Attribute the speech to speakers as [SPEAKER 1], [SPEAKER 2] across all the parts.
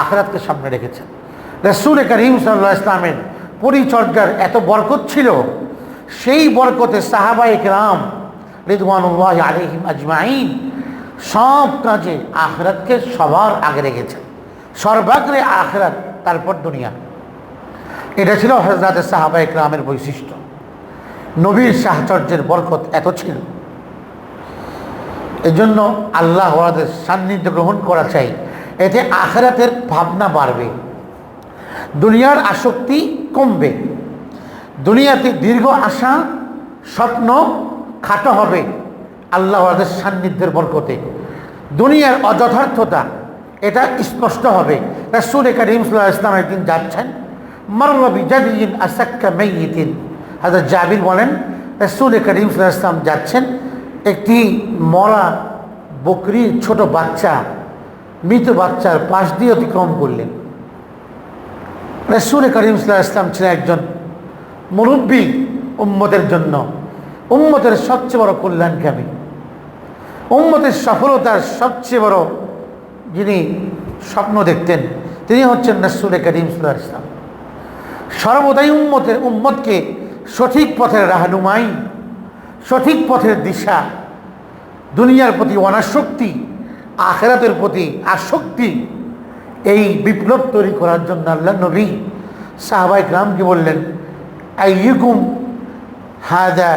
[SPEAKER 1] আখরাতকে সামনে রেখেছেন। রসুল করিম সাল্লাহ ইসলামের পরিচর্যার এত বরকত ছিল, সেই বরকতে সাহাবাই রাম রিদওয়ানুল্লাহ আলহিম আজমাইন সব কাজে আখরাতকে সবার আগে রেখেছেন। সর্বাগ্রে আখরাত তারপর দুনিয়া। এটা ছিল হজরত সাহাবা ইকরামের বৈশিষ্ট্য। নবীর সাহচর্যের বরকত এত ছিল। এজন্য আল্লাহ সান্নিধ্য গ্রহণ করা চাই। এতে আখরাতের ভাবনা বাড়বে। দুনিয়ার আসক্তি কমবে। দুনিয়াতে দীর্ঘ আশা, স্বপ্ন খাটো হবে আল্লাহ ওয়াদের সান্নিধ্যের বরকতে। দুনিয়ার অযথার্থতা, এটা স্পষ্ট হবে। রাসূল করিম সাল্লাল্লাহু ইসলাম একদিন যাচ্ছেন মাররবি জাদিন আসাক্কা মেইতিন হাজার জাবির বলেন, রাসূল সাল্লাল্লাহু ইসলাম যাচ্ছেন, একটি মরা বকরির ছোট বাচ্চা মৃত বাচ্চার পাশ দিয়ে অতিক্রম করলেন। রসুল করিম সাল্লাহ ইসলাম ছিলেন একজন মুরব্বী উম্মতের জন্য। উম্মতের সবচেয়ে বড় কল্যাণকামী উম্মতের সফলতার সবচেয়ে বড় যিনি স্বপ্ন দেখতেন, তিনি হচ্ছেন রসুল করিম সাল্লাহ ইসলাম সর্বদাই উম্মতের উম্মতকে সঠিক পথের রাহনুমাই, সঠিক পথের দিশা, দুনিয়ার প্রতি অনাসক্তি আখেরাতের প্রতি আসক্তি, এই বিপ্লব তৈরি করার জন্য আল্লাহ নবী সাহাবাই গ্রামকে বললেন? আইগুম হাদা,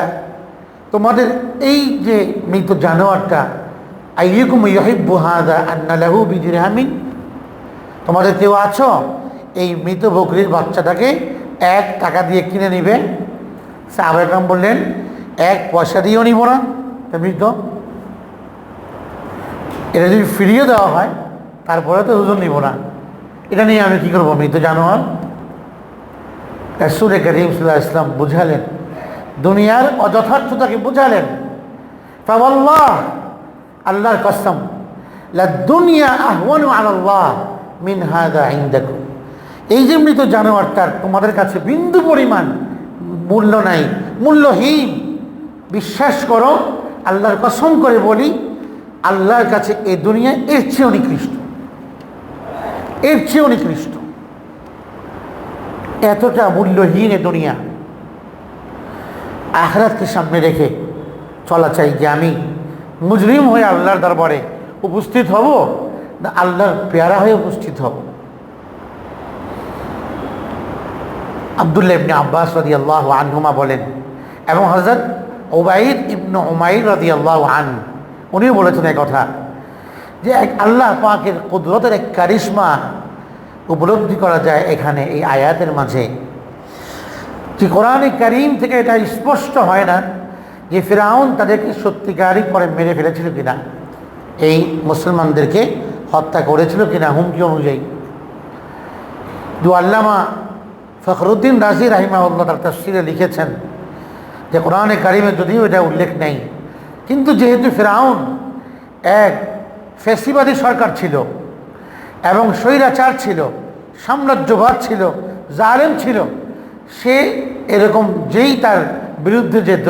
[SPEAKER 1] তোমাদের এই যে মৃত জানোয়ারটা আইগুম ইহিব্বু হাদা আন্নালাহু বিজির হামিন তোমাদের কেউ আছো? এই মৃত বকরির বাচ্চাটাকে এক টাকা দিয়ে কিনে নিবে। সাহাবাইকরাম বললেন, এক পয়সা দিয়েও নিব না। মৃত এটা যদি ফিরিয়ে দেওয়া হয় তারপরে তো ওজন নিব না। এটা নিয়ে আমি কী করব, মৃত জানোয়ার? রসুল করিম সাল্লাহ ইসলাম বুঝালেন, দুনিয়ার অযথার্থতাকে বুঝালেন, ফাওয়াল্লাহ, আল্লাহর কসম, লা দুনিয়া আহওয়ানু আলাল্লাহ মিন হাদা ইনদাকুম। এই যে মৃত জানোয়ারটার তোমাদের কাছে বিন্দু পরিমাণ মূল্য নাই, মূল্যহীন। বিশ্বাস করো, আল্লাহর কসম করে বলি আল্লাহর কাছে এই দুনিয়া এর চেয়েও নিকৃষ্ট। এর চেয়েও নিকৃষ্ট। এতটা মূল্যহীন এ দুনিয়া। আখরাতকে সামনে রেখে চলা চাই যে আমি মুজরিম হয়ে আল্লাহর দরবারে উপস্থিত হব না আল্লাহর পেয়ারা হয়ে উপস্থিত হব। আবদুল্লাহ ইবনে আব্বাস রদি আল্লাহ আনহুমা বলেন এবং হজরত ওবাইদ ইবনু উমাইর রদি আল্লাহ আন উনিও বলেছেন কথা, যে এক আল্লাহ পাকের কুদরতের এক কারিশ্মা উপলব্ধি করা যায় এখানে এই আয়াতের মাঝে। যে কোরআনে করিম থেকে এটা স্পষ্ট হয় না যে ফেরাউন তাদেরকে সত্যিকারই পরে মেরে ফেলেছিল কিনা, এই মুসলমানদেরকে হত্যা করেছিল কিনা, হুমকি অনুযায়ী। দু আল্লামা ফখরুদ্দিন রাজি রাহিমাউল্লাহ তার তফসিরে লিখেছেন যে কোরআনে কারিমে যদিও এটা উল্লেখ নেই কিন্তু যেহেতু ফেরাউন এক ফেসিবাদী সরকার ছিল এবং স্বৈরাচার ছিল, সাম্রাজ্যবাদ ছিল, জালেম ছিল, সে এরকম যেই তার বিরুদ্ধে যেত,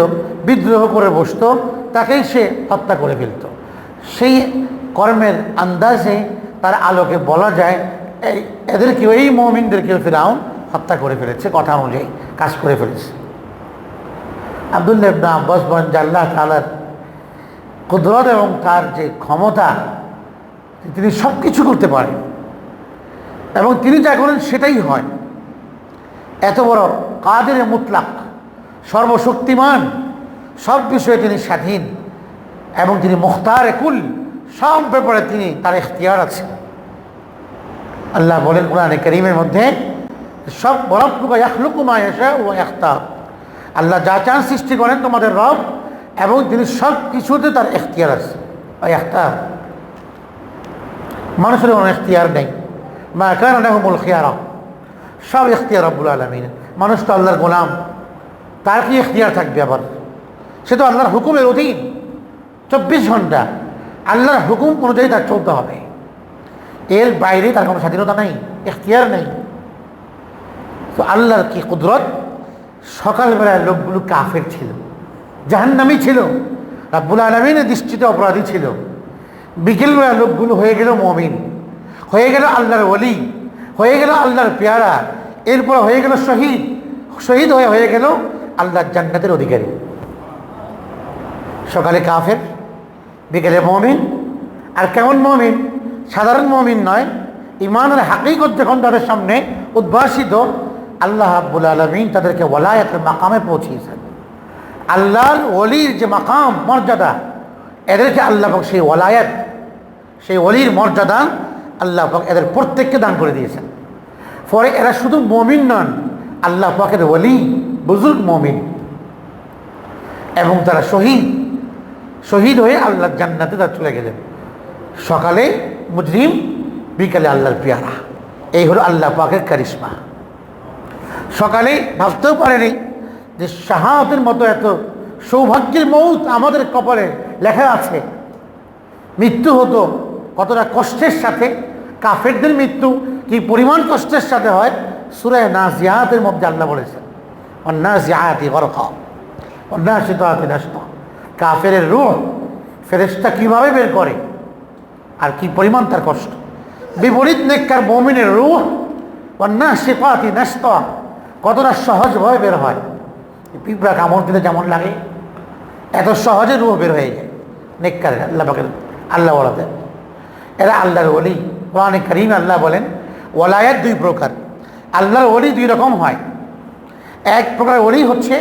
[SPEAKER 1] বিদ্রোহ করে বসতো, তাকেই সে হত্যা করে ফেলত। সেই কর্মের আন্দাজে তার আলোকে বলা যায়, এই এদেরকেও এই মমিনদেরকেও ফেরাউন হত্যা করে ফেলেছে, কথা অনুযায়ী কাজ করে ফেলেছে। আবদুল্লাহ আব্বাস বলেন যে আল্লাহ তালার কুদরত এবং তার যে ক্ষমতা, তিনি সব কিছু করতে পারেন। এবং তিনি যা করেন সেটাই হয়। এত বড় কাদের মুতলাক, সর্বশক্তিমান, সব বিষয়ে তিনি স্বাধীন এবং তিনি মুখতার একুল সব ব্যাপারে তিনি তার এখতিয়ার আছে। আল্লাহ বলেন কোরআনে করিমের মধ্যে, সব বরফুকা ইয়াখলুকুমা এসে ও এখতার আল্লাহ যা চান সৃষ্টি করেন তোমাদের রব এবং তিনি সব কিছুতে তার এখতিয়ার আছে। ওই এখতার মানুষের কোনো এখতিয়ার নেই। মা কেন নেহমুল খেয়ারা। সব এখতিয়ার রব্বুল আলমিন। মানুষ তো আল্লাহর গোলাম। তার কি এখতিয়ার থাকবে আবার? সে তো আল্লাহর হুকুমের অধীন। চব্বিশ ঘণ্টা আল্লাহর হুকুম অনুযায়ী তার চলতে হবে। এর বাইরে তার কোনো স্বাধীনতা নেই, এখতিয়ার নেই। তো আল্লাহর কি কুদরত? সকালবেলায় লোকগুলো কাফের ছিল। জাহান্নামি ছিল, রাব্বুল আলমিনের দৃষ্টিতে অপরাধী ছিল। বিকেলবেলা লোকগুলো হয়ে গেল মমিন, হয়ে গেল আল্লাহর ওলি, হয়ে গেল আল্লাহর পেয়ারা, এরপর হয়ে গেল শহীদ শহীদ হয়ে হয়ে গেল আল্লাহর জান্নাতের অধিকারী। সকালে কাফের, বিকেলে মমিন, আর কেমন মমিন? সাধারণ মমিন নয় ইমানের হাকিকত যখন তাদের সামনে উদ্ভাসিত, আল্লাহ আব্বুল আলমিন তাদেরকে ওলায়াতের মাকামে পৌঁছিয়েছেন। আল্লাহর অলির যে মাকাম, মর্যাদা, এদেরকে আল্লাহ পাক সেই ওলায়াত, সেই অলির মর্যাদা আল্লাহ পাক এদের প্রত্যেককে দান করে দিয়েছেন। পরে এরা শুধু মমিন নন, আল্লাহ পাকের অলি বুজুর্গ মমিন। এবং তারা শহীদ শহীদ হয়ে আল্লাহর জান্নাতে তারা চলে গেলেন। সকালে মুজরিম, বিকালে আল্লাহর পিয়ারা। এই হলো আল্লাহ পাকের কারিশ্মা। সকালে ভাবতেও পারেনি যে শাহাতের মতো এত সৌভাগ্যের মৌত আমাদের কপালে লেখা আছে। মৃত্যু হতো কতটা কষ্টের সাথে, কাফেরদের মৃত্যু কি পরিমাণ কষ্টের সাথে হয়, সুরে না নাজিয়াতের মধ্যে আল্লাহ বলেছেন অন্যাসিয়াতি গরক অন্যাসিতাতি নষ্ট কাফের রুহ ফেরেস্তা কীভাবে বের করে? আর কি পরিমাণ তার কষ্ট? বিপরীত নেককার মমিনের রুহ অন্যাসিতাতি নষ্ট কতটা সহজভাবে বের হয়। পিঁপড়া কামড় দিলে যেমন লাগে, এত সহজে রুহ বের হয়ে যায়। নেককার আল্লাহ পাকের, আল্লাহ বলাতে। এরা আল্লাহর ওলি। কোরআনে করিম আল্লাহ বলেন ওলায়াত দুই প্রকার। আল্লাহর ওলি দুই রকম হয়। এক প্রকার ওলি হচ্ছে,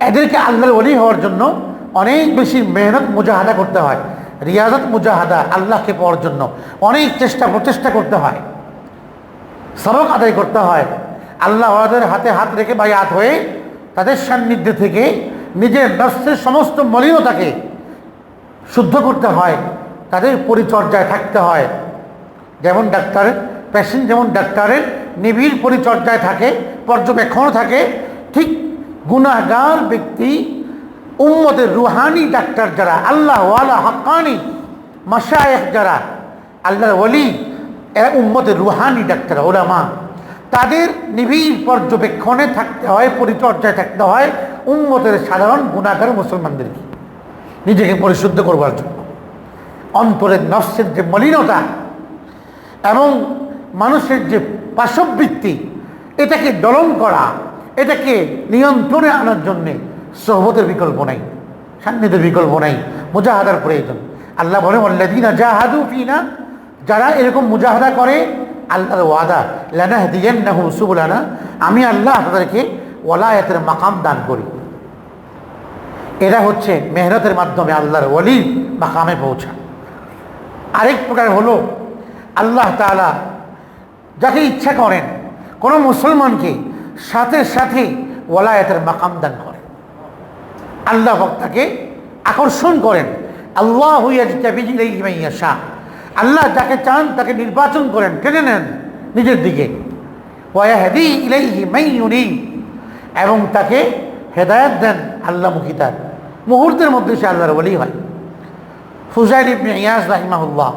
[SPEAKER 1] এদেরকে আল্লাহর ওলি হওয়ার জন্য অনেক বেশি মেহনত মুজাহাদা করতে হয়। রিয়াজত মুজাহাদা আল্লাহকে পাওয়ার জন্য অনেক চেষ্টা প্রচেষ্টা করতে হয়। সবক আদায় করতে হয়। আল্লাহ হাতে হাত রেখে বা হাত হয়ে তাদের সান্নিধ্যে থেকে নিজের নষ্টের সমস্ত মলিনতাকে শুদ্ধ করতে হয়, তাদের পরিচর্যায় থাকতে হয়। যেমন ডাক্তারের পেশেন্ট যেমন ডাক্তারের নিবিড় পরিচর্যায় থাকে, পর্যবেক্ষণ থাকে, ঠিক গুনাহগার ব্যক্তি উম্মদের রুহানি ডাক্তার যারা, আল্লাহ ওয়ালা হাক্কানি মাসায়েক যারা, আল্লাহর ওলি, এরা রুহানি ডাক্তার, ওলামা। তাদের নিবিড় পর্যবেক্ষণে থাকতে হয়, পরিচর্যায় থাকতে হয়, উম্মতের সাধারণ গুণাকার মুসলমানদেরকে। নিজেকে পরিশুদ্ধ করবার জন্য। অন্তরের নফসের যে মলিনতা এবং মানুষের যে পাশবৃত্তি এটাকে দলন করা, এটাকে নিয়ন্ত্রণে আনার জন্যে সহবতের বিকল্প নাই, সান্নিধ্যের বিকল্প নাই, মুজাহাদার প্রয়োজন। আল্লাহ বলে অল্লাদিনা জাহাদু ফিনা যারা এরকম মুজাহাদা করে আল্লাহর ওয়াদা লানা দিয়েন না হুসুবুলানা আমি আল্লাহ তাদেরকে ওলায়াতের মাকাম দান করি। এরা হচ্ছে মেহনতের মাধ্যমে আল্লাহর ওলির মাকামে পৌঁছা আরেক প্রকার হলো, আল্লাহ তালা যাকে ইচ্ছা করেন, কোনো মুসলমানকে সাথে সাথে ওলায়াতের মাকাম দান করেন। আল্লাহ তাকে আকর্ষণ করেন। আল্লাহ হইয়া শাহ আল্লাহ যাকে চান তাকে নির্বাচন করেন টেনে নেন নিজের দিকে। এবং তাকে হেদায়ত দেন আল্লাহমুখী তার। মুহূর্তের মধ্যে সে আল্লাহর বলেই হয়। ফুজাইল ইবনে ইয়াস রাহিমাহুল্লাহ।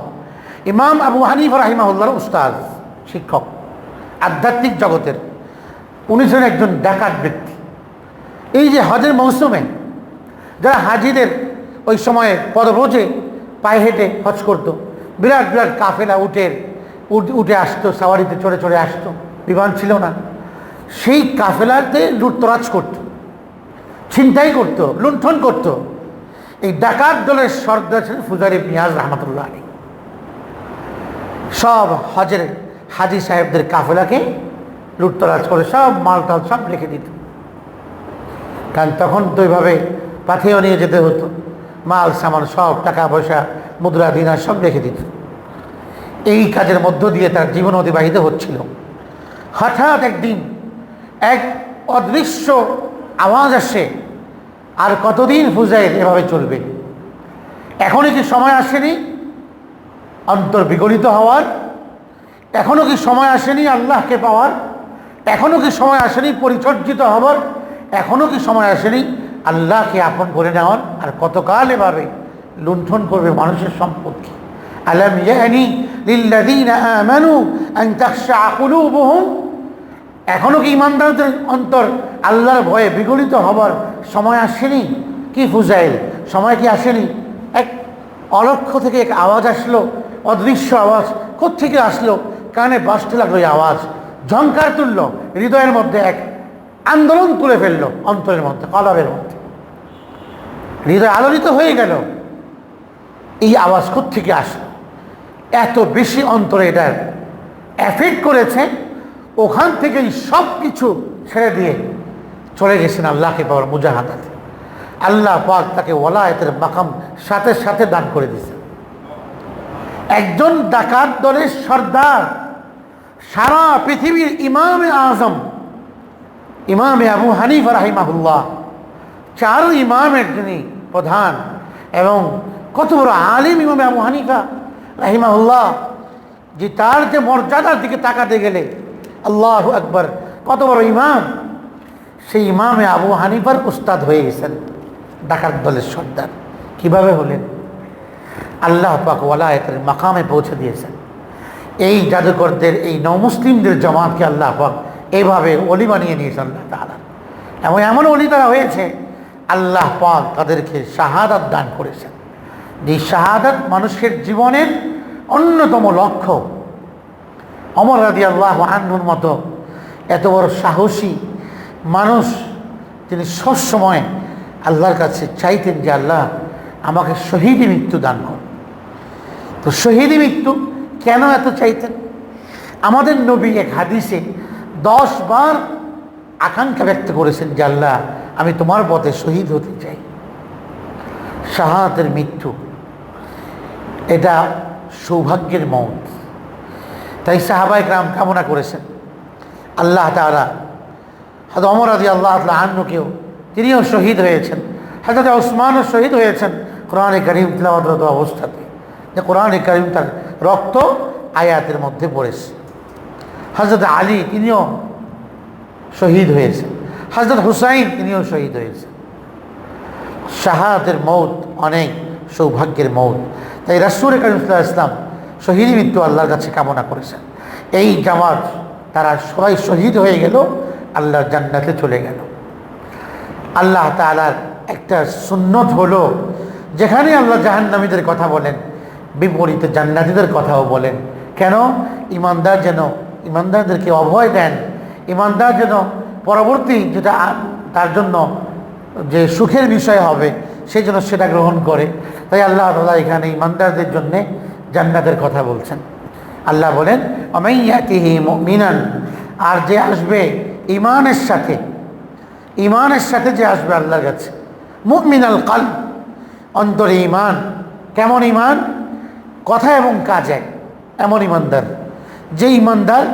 [SPEAKER 1] ইমাম আবু হানিফ রাহিমাহুল্লাহর উস্তাদ, শিক্ষক, আধ্যাত্মিক জগতের। উনি ছিলেন একজন ডাকাত ব্যক্তি। এই যে হজের মৌসুমে যারা হাজিদের ওই সময়ে পদব্রজে পায়ে হেঁটে হজ করতো বিরাট বিরাট কাফেলা উঠে উঠে আসতো, সাওয়ারিতে চড়ে চড়ে আসতো, বিমান ছিল না। সেই কাফেলাতে লুটতরাজ করতো, ছিনতাই করতো, লুণ্ঠন করতো। এই ডাকাত দলের সর্দার ছিলেন ফুজারি পিয়াজ রহমতুল্লাহ আলী সব হজের হাজি সাহেবদের কাফেলাকে লুটতরাজ করে সব মালটাল সব রেখে দিত। কারণ তখন তো ওইভাবে পাথেও নিয়ে যেতে হতো। মাল, সামান, সব টাকা পয়সা মুদ্রা, দিনার সব রেখে দিত। এই কাজের মধ্য দিয়ে তার জীবন অতিবাহিত হচ্ছিল। হঠাৎ একদিন এক অদৃশ্য আওয়াজ আসে, আর কতদিন ফুজাইল এভাবে চলবে? এখনই কি সময় আসেনি? অন্তর বিগলিত হওয়ার এখনও কি সময় আসেনি আল্লাহকে পাওয়ার? এখনও কি সময় আসেনি পরিচর্যিত হওয়ার এখনও কি সময় আসেনি আল্লাহকে আপন করে নেওয়ার? আর কতকাল এভাবে? লুণ্ঠন করবে মানুষের সম্পত্তি আলম ইয়ানি লিল্লাযীনা আমানু আন তাখশা কুলুবুহুম। কি ইমানদারদের অন্তর আল্লাহর ভয়ে বিগলিত হবার সময় আসেনি? কি ফুজাইল, সময় কি আসেনি? এক অলক্ষ থেকে এক আওয়াজ আসলো, অদৃশ্য আওয়াজ কোথেকে আসলো? কানে বাসতে লাগল এই আওয়াজ। ঝঙ্কার তুলল, হৃদয়ের মধ্যে এক আন্দোলন তুলে ফেলল অন্তরের মধ্যে, কলবের মধ্যে। হৃদয় আলোড়িত হয়ে গেল এই আওয়াজ থেকে আসলো? এত বেশি অন্তরে এটার অ্যাফেক্ট করেছে, ওখান থেকেই সব কিছু ছেড়ে দিয়ে চলে গেছেন আল্লাহকে পাওয়ার মুজাহাদাতে। আল্লাহ পাক তাকে ওলায়তের মাকাম সাথে সাথে দান করে দিয়েছেন। একজন ডাকাত দলের সর্দার, সারা পৃথিবীর ইমামে আজম, ইমামে আবু হানিফ রাহিমাহুল্লাহ চার ইমামের যিনি প্রধান এবং কত বড় আলিম ইমামে আবু হানিফা, রাহিমাহুল্লাহ, যে তার যে মর্যাদার দিকে তাকাতে গেলে, আল্লাহ আকবর, কত বড় ইমাম। সেই ইমামে আবু হানিফার উস্তাদ হয়ে গেছেন ডাকাত দলের সর্দার। কীভাবে হলেন? আল্লাহ পাক ওয়ালায়তের মাকামে পৌঁছে দিয়েছেন। এই জাদুকরদের, এই নমুসলিমদের জামাতকে আল্লাহ পাক এইভাবে অলি বানিয়ে নিয়েছেন আল্লাহ তালা এমন এমন অলি তারা হয়েছে, আল্লাহ পাক তাদেরকে শাহাদাত দান করেছেন। যে শাহাদাত মানুষের জীবনের অন্যতম লক্ষ্য। অমর রাদি আল্লাহ আহ্নুর মতো এত বড় সাহসী মানুষ তিনি সবসময় আল্লাহর কাছে চাইতেন যে, আল্লাহ, আমাকে শহীদি মৃত্যু দান কর। তো শহীদি মৃত্যু কেন এত চাইতেন? আমাদের নবী এক হাদিসে দশ বার আকাঙ্ক্ষা ব্যক্ত করেছেন যে, আল্লাহ, আমি তোমার পথে শহীদ হতে চাই। শাহাতের মৃত্যু। এটা সৌভাগ্যের মৌত। তাই সাহাবাই গ্রাম কামনা করেছেন। আল্লাহ তালা হাজর অমর আদি আল্লাহ আন্নুকেও তিনিও শহীদ হয়েছেন। হাজরত ওসমানও শহীদ হয়েছেন কোরআনে করিম তিলাবত অবস্থাতে। যে কোরআনে করিম তার রক্ত আয়াতের মধ্যে পড়েছে। হজরত আলী তিনিও শহীদ হয়েছেন। হজরত হুসাইন তিনিও শহীদ হয়েছেন। শাহাদের মৌত, অনেক সৌভাগ্যের মৌত। তাই রাসুল করিমুল্লাহ ইসলাম শহীদ মৃত্যু আল্লাহর কাছে কামনা করেছেন। এই জামাত তারা সবাই শহীদ হয়ে গেল আল্লাহর জান্নাতে চলে গেল। আল্লাহ তালার একটা সুন্নত হলো, যেখানে আল্লাহ জাহান্নামীদের কথা বলেন, বিপরীতে জান্নাতিদের কথাও বলেন। কেন? ইমানদার যেন ইমানদারদেরকে অভয় দেন, ইমানদার যেন পরবর্তী যেটা তার জন্য যে সুখের বিষয় হবে, সেই জন্য সেটা গ্রহণ করে। তাই আল্লাহ তালা এখানে ইমানদারদের জন্যে জান্নাতের কথা বলছেন। আল্লাহ বলেন মিনান আর যে আসবে ইমানের সাথে ইমানের সাথে যে আসবে আল্লাহর কাছে। মুমিনাল কাল অন্তরে ইমান। কেমন ইমান? কথা এবং কাজ এক, এমন ইমানদার। যে ইমানদার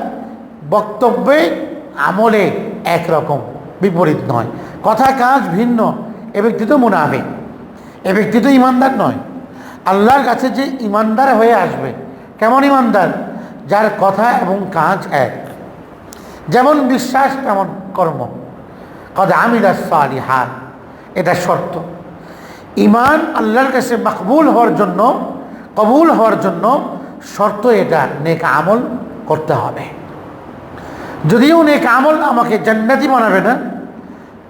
[SPEAKER 1] বক্তব্যে আমলে একরকম, বিপরীত নয়। কথা কাজ ভিন্ন, এ ব্যক্তি তো মুনাফে এ ব্যক্তি তো ইমানদার নয়। আল্লাহর কাছে যে ইমানদার হয়ে আসবে, কেমন ইমানদার? যার কথা এবং কাজ এক। যেমন বিশ্বাস, তেমন কর্ম। কদা আমিরা সালিহা এটা শর্ত। ইমান আল্লাহর কাছে মকবুল হওয়ার জন্য, কবুল হওয়ার জন্য শর্ত এটা, নেক আমল করতে হবে। যদিও নেক আমল আমাকে জান্নাতি বানাবে না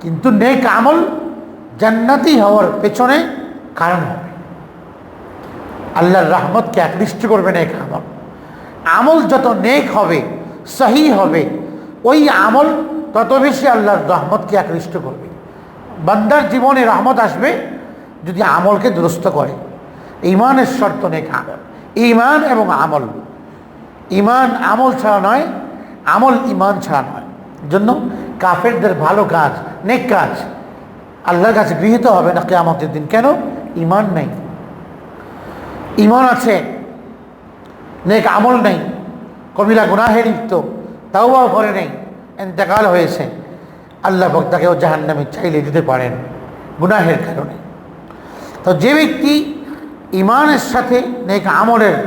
[SPEAKER 1] কিন্তু নেক আমল জান্নাতি হওয়ার পেছনে কারণ হবে। আল্লাহর রহমতকে আকৃষ্ট করবে নেক আমল। আমল যত নেক হবে, সহি হবে, ওই আমল তত বেশি আল্লাহর রহমতকে আকৃষ্ট করবে। বান্দার জীবনে রহমত আসবে যদি আমলকে দুরস্ত করে। ইমানের শর্ত নেক আমল। ইমান এবং আমল। ইমান আমল ছাড়া নয়, আমল ইমান ছাড়া নয়। জন্য কাফেরদের ভালো কাজ, নেক কাজ আল্লাহর কাছে গৃহীত হবে না কেয়ামতের দিন। কেন? ইমান নেই। ইমান আছে, নেক আমল নেই, কবিরা গুনাহে লিপ্ত তাও করে নেই এতেকাল হয়েছে। আল্লাহ ভক্তাকেও জাহান্নামে চাইলে দিতে পারেন, গুনাহের কারণে। তো যে ব্যক্তি ইমানের সাথে, নেক আমলের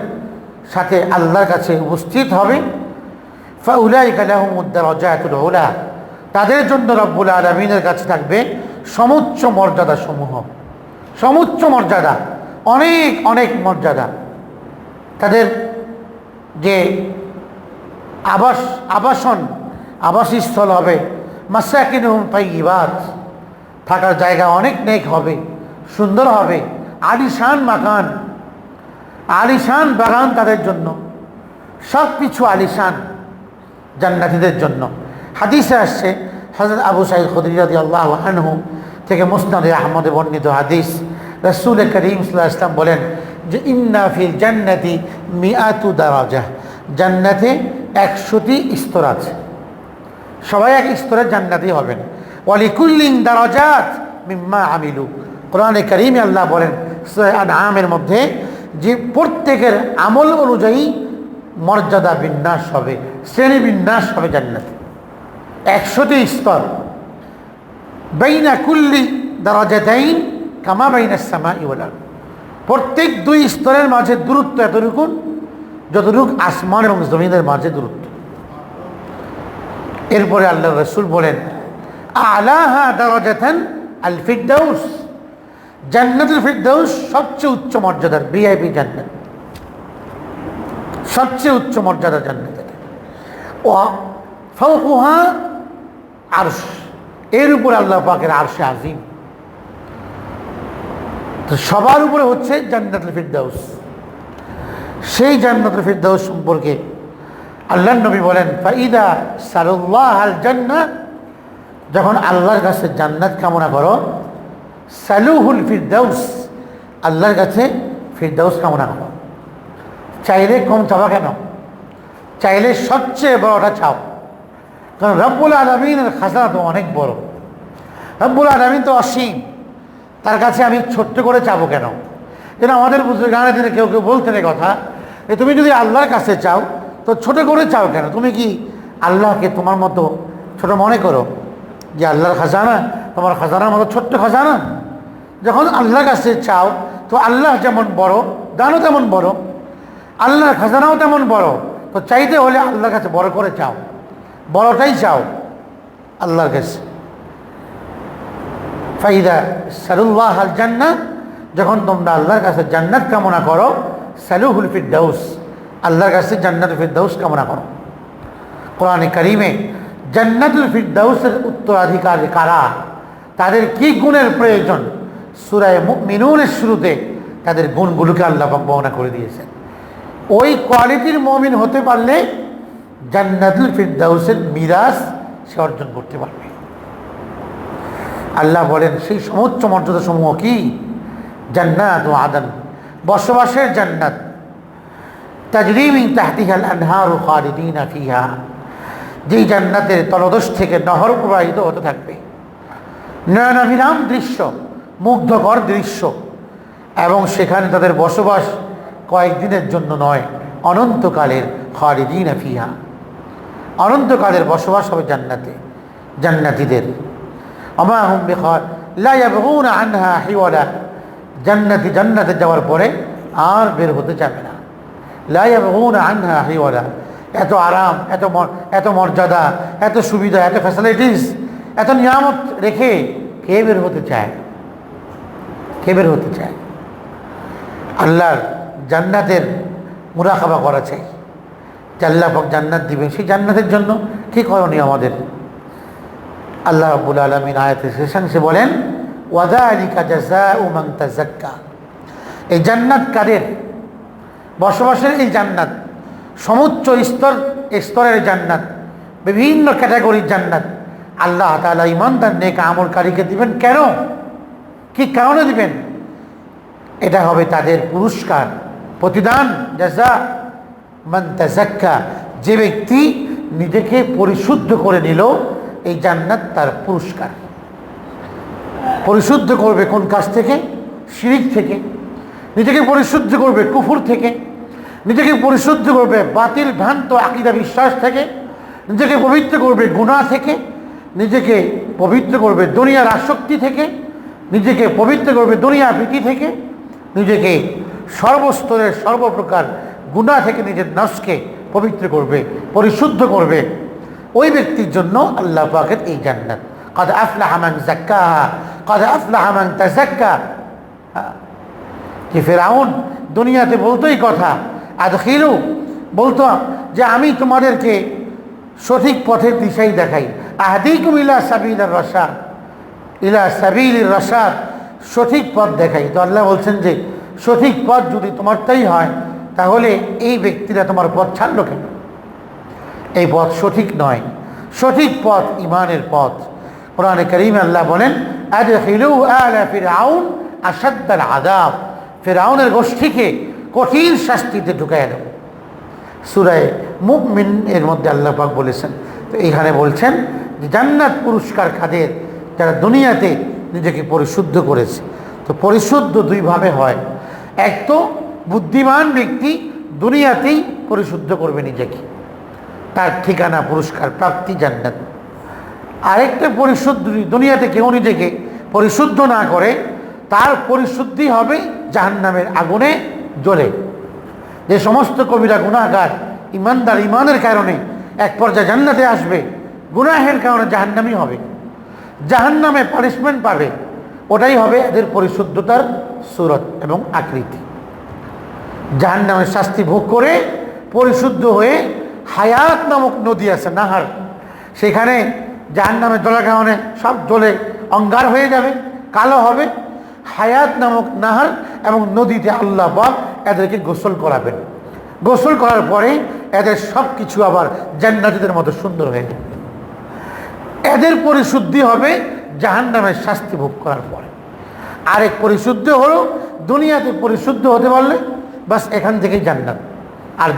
[SPEAKER 1] সাথে আল্লাহর কাছে উপস্থিত হবে ফাউলাই কালাহমুদ্দার অজায়াতুল ওলা তাদের জন্য রব্বুল আলমিনের কাছে থাকবে সমুচ্চ মর্যাদা সমূহ। সমুচ্চ মর্যাদা, অনেক অনেক মর্যাদা। তাদের যে আবাস, আবাসন, আবাসস্থল হবে মাসাকিন পাইবাদ থাকার জায়গা অনেক নেক হবে, সুন্দর হবে, আলিশান মাকান আলিশান বাগান তাদের জন্য। সব কিছু আলিশান। জান্নাতিদের জন্য। হাদিসে আসছে হজরত আবু সাইদ খদিরাদি আল্লাহ আনহু থেকে মুসনাদ আহমদে বর্ণিত হাদিস। রসুল করিম সাল্লাহ ইসলাম বলেন যে, ইন্না ফিল জান্নাতি মিয়াতু দারাজা। জান্নাতে একশোটি স্তর আছে। সবাই এক স্তরের জান্নাতি হবেন। ওয়ালিকুল্লিং দারাজাত মিম্মা আমিলু। কোরআনে করিমে আল্লাহ বলেন আমের মধ্যে যে প্রত্যেকের আমল অনুযায়ী মর্যাদা বিন্যাস হবে, শ্রেণি বিন্যাস হবে জান্নাতে। একশোটি স্তর। বেইনা কুল্লি দারাজাতাইন কামা বাইনা সামা ইওয়ালার প্রত্যেক দুই স্তরের মাঝে দূরত্ব এতটুকু যতটুকু আসমান এবং জমিনের মাঝে দূরত্ব। এরপরে আল্লাহ রসুল বলেন, আলাহা দারাজাতান আল ফিরদাউস জান্নাতুল ফিরদাউস সবচেয়ে উচ্চ মর্যাদার, ভিআইপি জান্নাত। সবচেয়ে উচ্চ মর্যাদা জান্নাত। ও ফাউকুহা আরশ, এর উপর আল্লাহ পাকের আরশে আজিম। তো সবার উপরে হচ্ছে জান্নাতুল ফিরদাউস। সেই জান্নাতুল ফিরদাউস সম্পর্কে আল্লাহ নবী বলেন, ফাইদা সারুল্লাহ আল জান্নাত যখন আল্লাহর কাছে জান্নাত কামনা করো, সালুহুল ফিরদাউস, আল্লাহর কাছে ফিরদাউস কামনা করো। চাইলে কম চাওয়া কেন? চাইলে সবচেয়ে বড়টা চাও। কারণ রব্বুল আলমিনের খাজনা তো অনেক বড়। রব্বুল আলমিন তো অসীম। তার কাছে আমি ছোট্ট করে চাবো কেন? যেন আমাদের গানে দিনে কেউ কেউ বলতেন কথা, যে তুমি যদি আল্লাহর কাছে চাও, তো ছোট করে চাও কেন? তুমি কি আল্লাহকে তোমার মতো ছোট মনে করো? যে আল্লাহর খাজানা, তোমার খাজানার মতো ছোট্ট খাজানা? যখন আল্লাহর কাছে চাও, তো আল্লাহ যেমন বড়, দানও তেমন বড়। আল্লাহর খাজানাও তেমন বড়। তো চাইতে হলে আল্লাহর কাছে বড় করে চাও। বড়টাই চাও আল্লাহর কাছে। ফাইদা সারুল্লাহ আল জান্নাত, যখন তোমরা আল্লাহর কাছে জান্নাত কামনা করো, সালুহুল ফিরদাউস, আল্লাহর কাছে জান্নাতুল ফিরদাউস কামনা করো। কোরআনে করিমে জান্নাতুল ফিরদাউসের উত্তরাধিকারী কারা? তাদের কি গুণের প্রয়োজন? সুরায় মিনুনের শুরুতে তাদের গুণগুলোকে আল্লাহ বর্ণনা করে দিয়েছেন। ওই কোয়ালিটির মমিন হতে পারলে জান্নাতুল ফিরদাউসের মিরাজ সে অর্জন করতে পারবে। আল্লাহ বলেন, সেই সমুচ্চ মর্যাদা সমূহ কি? জান্নাত ও আদান, বসবাসের জান্নাত। তাজরিমিং তাহতিহাল আনহার ও খালিদিন ফিহা, যেই জান্নাতের তলদোষ থেকে নহর প্রবাহিত হতে থাকবে। নয়নাভিরাম দৃশ্য, মুগ্ধকর দৃশ্য, এবং সেখানে তাদের বসবাস কয়েকদিনের জন্য নয়, অনন্তকালের খালিদিন ফিহা। অনন্তকালের বসবাস হবে জান্নাতে, জান্নাতিদের। জান্নাতি জান্নাতে যাওয়ার পরে আর বের হতে যাবে না। হিওয়ালা। এত আরাম, এত এত মর্যাদা, এত সুবিধা, এত ফ্যাসিলিটিস এত নিয়ামত রেখে কে বের হতে চায়? কে বের হতে চায়? আল্লাহর জান্নাতের মুরাকাবা করা চাই যে পাক জান্নাত দিবেন। সেই জান্নাতের জন্য কি করণীয় আমাদের? আল্লাহ রাব্বুল আলমিন আয়াতে শেষাংশে বলেন ওয়াদা আলিকা জাজা উমান এই জান্নাত কাদের বসবাসের এই জান্নাত, সমুচ্চ স্তর, স্তরের জান্নাত, বিভিন্ন ক্যাটাগরির জান্নাত, আল্লাহ তালা ইমানদার, নেক আমলকারীকে দিবেন। কেন? কি কারণে দিবেন? এটা হবে তাদের পুরস্কার। প্রতিদান, জাজা, মান তাজাক্কা যে ব্যক্তি নিজেকে পরিশুদ্ধ করে নিল, এই জান্নাত তার পুরস্কার। পরিশুদ্ধ করবে কোন কাজ থেকে? শিরিক থেকে। নিজেকে পরিশুদ্ধ করবে কুফুর থেকে। নিজেকে পরিশুদ্ধ করবে বাতিল, ভ্রান্ত, আকিদা, বিশ্বাস থেকে। নিজেকে পবিত্র করবে গুণা থেকে। নিজেকে পবিত্র করবে দুনিয়ার আসক্তি থেকে। নিজেকে পবিত্র করবে দুনিয়া প্রীতি থেকে। নিজেকে সর্বস্তরের সর্বপ্রকার গুণা থেকে নিজের নসকে পবিত্র করবে, পরিশুদ্ধ করবে। ওই ব্যক্তির জন্য আল্লাহ পাকের এই জান্নাত। আফলাহ মান জাক্কাহা কদ আফলাহ মান তাজাক্কা হ্যাঁ। যে ফেরাউন, দুনিয়াতে বলতোই কথা, আদখিলু, বলতো যে আমি তোমাদেরকে সঠিক পথের দিশাই দেখাই। আহদিকুম ইলা সাবিল রসাদ ইলা সাবিল রসাদ সঠিক পথ দেখাই। তো আল্লাহ বলছেন যে সঠিক পথ যদি তোমারটাই হয়, তাহলে এই ব্যক্তিরা তোমার পথ ছাড়লো কেন? এই পথ সঠিক নয়। সঠিক পথ ইমানের পথ। কোরআনে করিম আল্লাহ বলেন ফিরআউন আসাদ্দাল আদাব ফিরআউনের গোষ্ঠীকে কঠিন শাস্তিতে ঢুকাই দেব। সুরায় মুকমিন এর মধ্যে আল্লাহ পাক বলেছেন, তো এইখানে বলছেন যে জান্নাত পুরস্কার খাদের যারা দুনিয়াতে নিজেকে পরিশুদ্ধ করেছে। তো পরিশুদ্ধ দুইভাবে হয়। এক তো বুদ্ধিমান ব্যক্তি দুনিয়াতেই পরিশুদ্ধ করবে নিজেকে। তার ঠিকানা, পুরস্কার, প্রাপ্তি জান্নাত। আরেকটা পরিশুদ্ধ দুনিয়াতে কেউ নিজেকে পরিশুদ্ধ না করে, তার পরিশুদ্ধি হবে জাহান্নামের আগুনে জ্বলে। যে সমস্ত কবিরা গুণাগার ইমানদার ইমানের কারণে এক পর্যায়ে জান্নাতে আসবে, গুনাহের কারণে জাহান্নামি হবে। জাহান্নামে পানিশমেন্ট পাবে। ওটাই হবে এদের পরিশুদ্ধতার সুরত এবং আকৃতি। জাহান্নামের শাস্তি ভোগ করে পরিশুদ্ধ হয়ে হায়াত নামক নদী আছে নাহার। সেখানে জাহান্নামের জলের কারণে সব জলে অঙ্গার হয়ে যাবে, কালো হবে। হায়াত নামক নাহার এবং নদীতে আল্লাহ পাক এদেরকে গোসল করাবেন। গোসল করার পরে এদের সব কিছু আবার জান্নাতিদের মতো সুন্দর হয়ে যাবে। এদের পরিশুদ্ধি হবে জাহান্নামের শাস্তি ভোগ করার পরে। আরেক পরিশুদ্ধ হলো, দুনিয়াতে পরিশুদ্ধ হতে পারলে বাস এখান থেকেই জান্নাত। আর